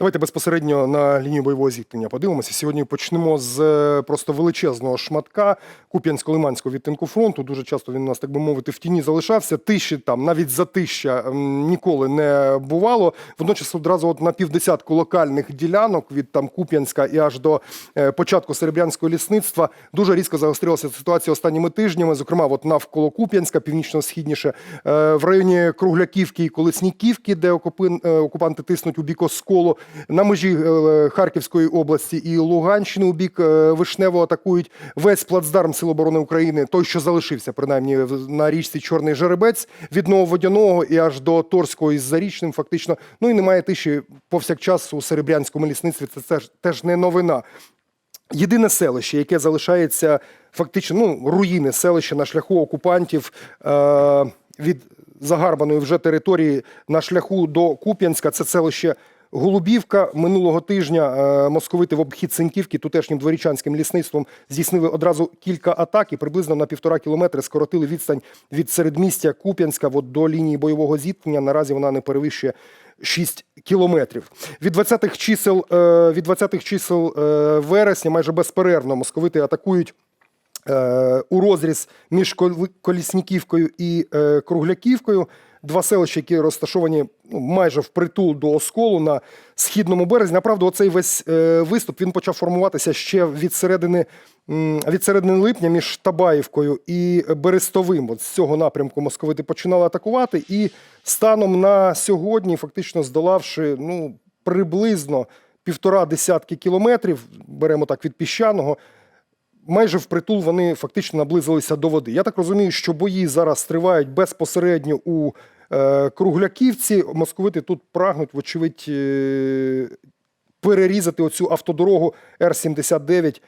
Давайте безпосередньо на лінію бойового зіткнення подивимося. Сьогодні почнемо з е, просто величезного шматка Куп'янсько-Лиманського відтинку фронту. Дуже часто він у нас, так би мовити, в тіні залишався. Тиші там навіть затища м, ніколи не бувало. Водночас одразу от на півдесятку локальних ділянок від там Куп'янська і аж до е, початку Серебрянського лісництва дуже різко загострилася ситуація останніми тижнями. Зокрема, от навколо Куп'янська, північно-східніше, е, в районі Кругляківки і Колесніківки, де окупанти тиснуть у бік Осколу, на межі е, Харківської області і Луганщини у бік е, Вишнево атакують весь плацдарм Сил оборони України, той, що залишився принаймні на річці Чорний Жеребець від Нововодяного і аж до Торського із Зарічним, фактично. Ну і немає тиші повсякчас у Серебрянському лісництві. Це теж, теж не новина. Єдине селище, яке залишається фактично ну, руїни селища на шляху окупантів е, від загарбаної вже території на шляху до Куп'янська, це селище Голубівка. Минулого тижня е, московити в обхід Синьківки тутешнім дворічанським лісництвом здійснили одразу кілька атак і приблизно на півтора кілометри скоротили відстань від середмістя Куп'янська до лінії бойового зіткнення. Наразі вона не перевищує 6 кілометрів. Від 20-х чисел, е, від 20-х чисел е, вересня майже безперервно московити атакують у розріз між Кол- Колісніківкою і Кругляківкою. Два селища, які розташовані ну, майже впритул до Осколу на східному березі. Направду, оцей весь е, виступ він почав формуватися ще від середини, від середини липня між Табаївкою і Берестовим. От з цього напрямку московити починали атакувати. І станом на сьогодні, фактично здолавши ну, приблизно півтора десятки кілометрів, беремо так від піщаного, майже впритул вони фактично наблизилися до води. Я так розумію, що бої зараз тривають безпосередньо у е, Кругляківці. Московити тут прагнуть, вочевидь, е, перерізати оцю автодорогу Р-79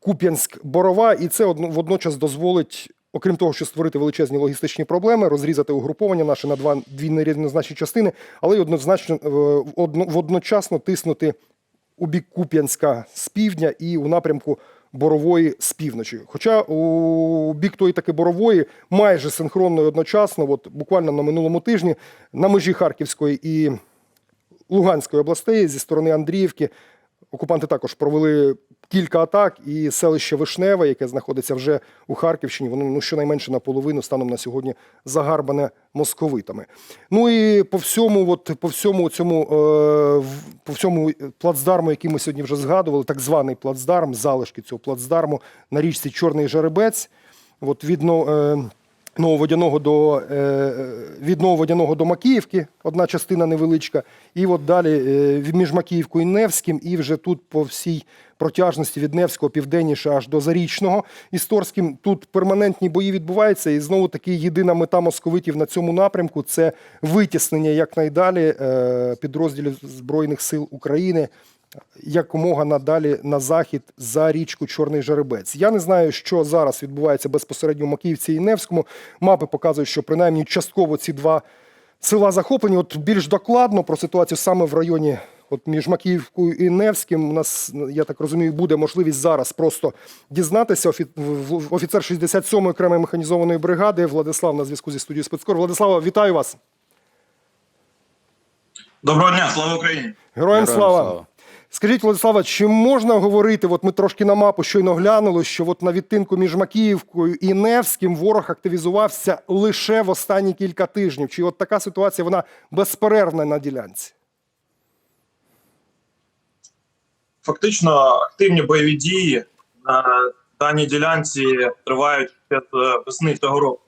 Куп'янськ-Борова, і це водночас дозволить. Окрім того, що створити величезні логістичні проблеми, розрізати угруповання наше на два дві нерівнозначні частини, але й однозначно е, одно, водночасно тиснути у бік Куп'янська з півдня і у напрямку Борової з півночі. Хоча у бік тої таки Борової майже синхронно і одночасно, от буквально на минулому тижні, на межі Харківської і Луганської областей зі сторони Андріївки окупанти також провели кілька атак, і селище Вишневе, яке знаходиться вже у Харківщині, воно ну щонайменше наполовину станом на сьогодні загарбане московитами. Ну і по всьому, от по всьому цьому, е, по всьому плацдарму, який ми сьогодні вже згадували, так званий плацдарм, залишки цього плацдарму на річці Чорний Жеребець. От від но- е, Нововодяного до е, від Нововодяного до Макіївки, одна частина невеличка, і от далі е, між Макіївкою і Невським, і вже тут по всій протяжності від Невського південніше аж до Зарічного із Торським. Тут перманентні бої відбуваються, і знову таки єдина мета московитів на цьому напрямку це витіснення якнайдалі е, підрозділів Збройних сил України якомога надалі на захід за річку Чорний Жеребець. Я не знаю, що зараз відбувається безпосередньо в Макіївці і Невському. Мапи показують, що принаймні частково ці два села захоплені. От більш докладно про ситуацію саме в районі. От між Макіївкою і Невським у нас, я так розумію, буде можливість зараз просто дізнатися. Офіцер 67-ї окремої механізованої бригади Владислав на зв'язку зі студією спецкор. Владислава, вітаю вас. Доброго дня, слава Україні! Героям Героям слава. слава. Скажіть, Владислава, чи можна говорити? От ми трошки на мапу щойно глянули, що от на відтинку між Макіївкою і Невським ворог активізувався лише в останні кілька тижнів. Чи от така ситуація вона безперервна на ділянці? Фактично активні бойові дії на даній ділянці тривають з весни цього року.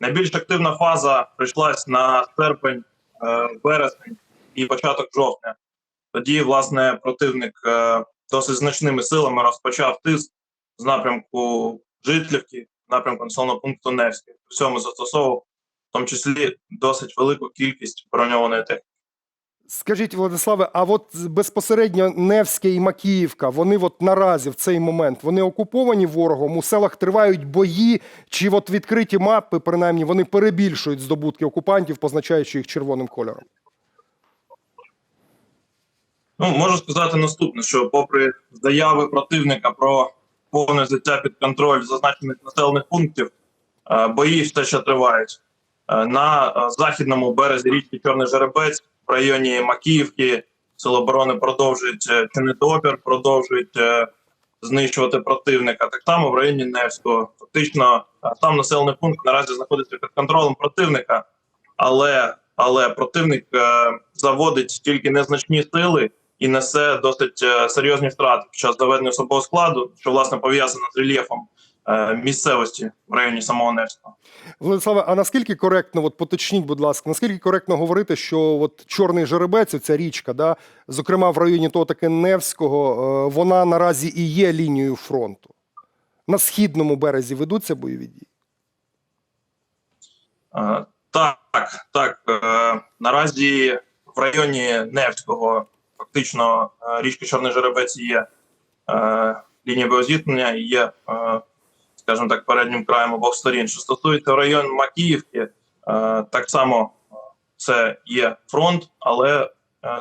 Найбільш активна фаза прийшлась на серпень, е, вересень і початок жовтня. Тоді, власне, противник е, досить значними силами розпочав тиск з напрямку Житлівки, напрямку населеного пункту Невський. У всьому застосовував, в тому числі досить велику кількість броньованої техніки. Скажіть, Владиславе, а от безпосередньо Невське і Макіївка, вони от наразі в цей момент вони окуповані ворогом, у селах тривають бої, чи от відкриті мапи, принаймні, вони перебільшують здобутки окупантів, позначаючи їх червоним кольором? Ну, можу сказати наступне: що, попри заяви противника про повне взяття під контроль зазначених населених пунктів, е, бої все ще тривають. Е, На е, західному березі річки Чорний Жеребець в районі Макіївки Сили оборони продовжують чинити опір, продовжують знищувати противника. Так само в районі Невського. Фактично, там населений пункт наразі знаходиться під контролем противника, але, але противник заводить тільки незначні сили і несе досить е, серйозні втрати під час заведення особового складу, що власне пов'язано з рельєфом е, місцевості в районі самого Невського. Владиславе, а наскільки коректно, от поточніть, будь ласка, наскільки коректно говорити, що от чорний жеребець, ця річка, да, зокрема в районі того таки Невського, е, вона наразі і є лінією фронту. На східному березі ведуться бойові дії. Так, так. Наразі в районі Невського фактично е, річки Чорний Жеребець є е, лінія боєзіткнення і є, е, скажімо так, переднім краєм обох сторін. Що стосується району Макіївки, так само це є фронт, але,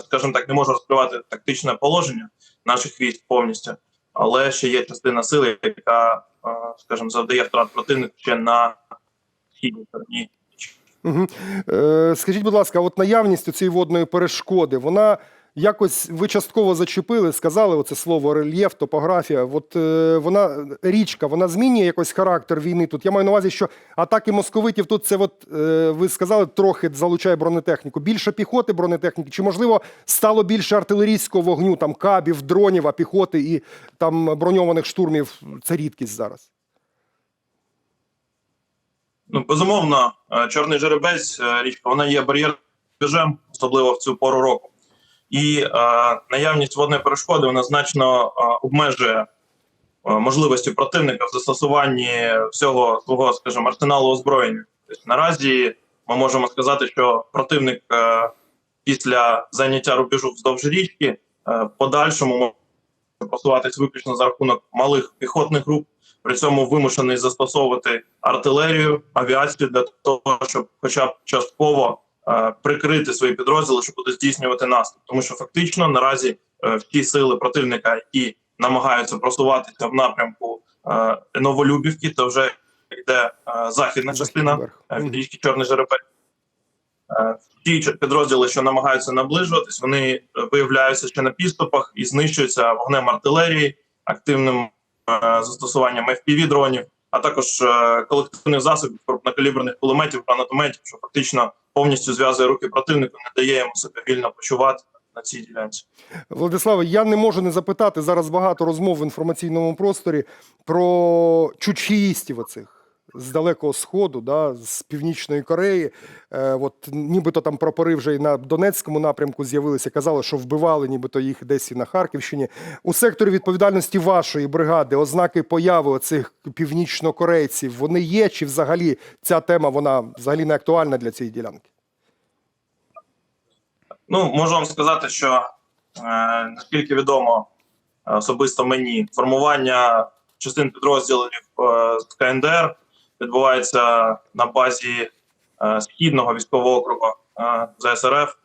скажімо так, не можу розкривати тактичне положення наших військ повністю, але ще є частина сили, яка, скажімо, завдає втрат противнику ще на східній стороні Угу. Е, скажіть, будь ласка, от наявність цієї водної перешкоди, вона якось ви частково зачепили, сказали оце слово рельєф, топографія. От е, вона річка, вона змінює якось характер війни тут. Я маю на увазі, що атаки московитів тут це, от е, ви сказали, трохи залучає бронетехніку. Більше піхоти бронетехніки, чи можливо стало більше артилерійського вогню, там кабів, дронів, а піхоти і там броньованих штурмів це рідкість зараз. Ну, безумовно, е, чорний жеребець е, річка вона є бар'єрним особливо в цю пору року. І е, наявність водної перешкоди вона значно е, обмежує можливості противника в застосуванні всього свого, скажімо, арсеналу озброєння. Тобто, наразі ми можемо сказати, що противник е, після заняття рубежу вздовж річки е, подальшому може просуватись виключно за рахунок малих піхотних груп, при цьому вимушений застосовувати артилерію, авіацію для того, щоб, хоча б частково прикрити свої підрозділи, щоб буде здійснювати наступ. Тому що фактично наразі е, ті сили противника, які намагаються просуватися в напрямку е, Новолюбівки, то вже йде е, західна частина е, річки Чорний Жеребець. Е, Ті підрозділи, що намагаються наближуватись, вони е, виявляються ще на підступах і знищуються вогнем артилерії, активним е, застосуванням fpv дронів, а також е, колективних засобів крупнокаліберних кулеметів, гранатометів, що фактично повністю зв'язує руки противнику, не дає йому себе вільно почувати на цій ділянці. Владиславе, я не можу не запитати зараз багато розмов в інформаційному просторі про чучхіїстів оцих з далекого сходу, да, з північної Кореї. Е, от нібито там прапори вже і на Донецькому напрямку з'явилися. Казали, що вбивали, нібито їх десь і на Харківщині. У секторі відповідальності вашої бригади ознаки появи оцих північнокорейців вони є? Чи взагалі ця тема вона взагалі не актуальна для цієї ділянки? Ну, можу вам сказати, що е, наскільки відомо особисто мені, формування частин підрозділів е, КНДР відбувається на базі е, східного військового округу е, ЗСРФ.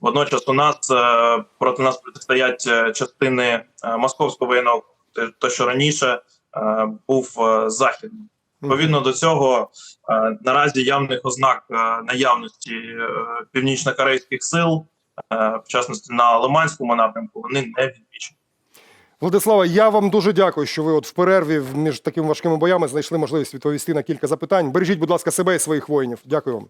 Водночас у нас е, проти нас протистоять частини московського воєнного те- що раніше був західним. Відповідно до цього, наразі явних ознак наявності північно-корейських сил, в частності на Лиманському напрямку, вони не відмічені. Владислава, я вам дуже дякую, що ви от в перерві між такими важкими боями знайшли можливість відповісти на кілька запитань. Бережіть, будь ласка, себе і своїх воїнів. Дякую вам.